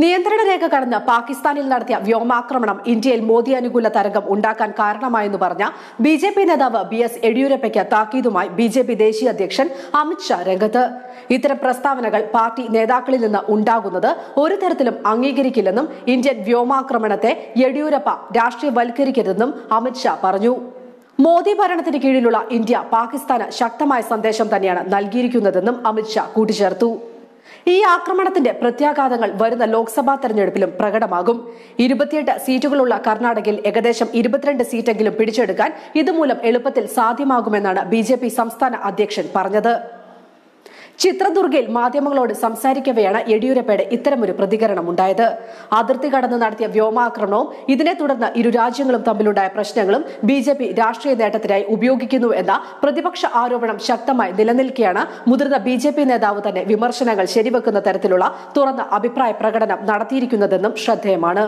നിയന്ത്രണ രേഖ കടന്ന് പാകിസ്ഥാനിൽ നടത്തിയ വ്യോമാക്രമണം ഇന്ത്യയിൽ മോദി അനുകൂല തരംഗം ഉണ്ടാക്കാൻ കാരണമായെന്ന് പറഞ്ഞ ബി ജെ പി നേതാവ് ബി എസ് യെഡിയൂരപ്പയ്ക്ക് താക്കീതുമായി ബി ജെ പി ദേശീയ അധ്യക്ഷൻ അമിത്ഷാ രംഗത്ത്. ഇത്തരം പ്രസ്താവനകൾ പാർട്ടി നേതാക്കളിൽ നിന്ന് ഉണ്ടാകുന്നത് ഒരു തരത്തിലും അംഗീകരിക്കില്ലെന്നും ഇന്ത്യൻ വ്യോമാക്രമണത്തെ യെഡിയൂരപ്പ രാഷ്ട്രീയവൽക്കരിക്കരുതെന്നും അമിത്ഷാ പറഞ്ഞു. മോദി ഭരണത്തിന് കീഴിലുള്ള ഇന്ത്യ പാകിസ്ഥാന് ശക്തമായ സന്ദേശം തന്നെയാണ് നൽകിയിരിക്കുന്നതെന്നും അമിത്ഷാ കൂട്ടിച്ചേർത്തു. ഈ ആക്രമണത്തിന്റെ പ്രത്യാഘാതങ്ങൾ വരുന്ന ലോക്സഭാ തെരഞ്ഞെടുപ്പിലും പ്രകടമാകും. ഇരുപത്തിയെട്ട് സീറ്റുകളുള്ള കർണാടകയിൽ ഏകദേശം ഇരുപത്തിരണ്ട് സീറ്റെങ്കിലും പിടിച്ചെടുക്കാൻ ഇതുമൂലം എളുപ്പത്തിൽ സാധ്യമാകുമെന്നാണ് ബി സംസ്ഥാന അധ്യക്ഷൻ പറഞ്ഞത്. ചിത്രദുർഗയിൽ മാധ്യമങ്ങളോട് സംസാരിക്കവെയാണ് യെഡിയൂരപ്പയുടെ ഇത്തരമൊരു പ്രതികരണം ഉണ്ടായത് അതിർത്തി കടന്ന് നടത്തിയ വ്യോമാക്രമണവും ഇതിനെ തുടർന്ന് ഇരു രാജ്യങ്ങളും തമ്മിലുണ്ടായ പ്രശ്നങ്ങളും ബി ജെ പി രാഷ്ട്രീയ നേട്ടത്തിനായി ഉപയോഗിക്കുന്നു എന്ന പ്രതിപക്ഷ ആരോപണം ശക്തമായി നിലനിൽക്കെയാണ് മുതിർന്ന ബി ജെ പി നേതാവ് തന്നെ വിമർശനങ്ങൾ ശരിവെക്കുന്ന തരത്തിലുള്ള തുറന്ന അഭിപ്രായ പ്രകടനം നടത്തിയിരിക്കുന്നതെന്നും ശ്രദ്ധേയമാണ്.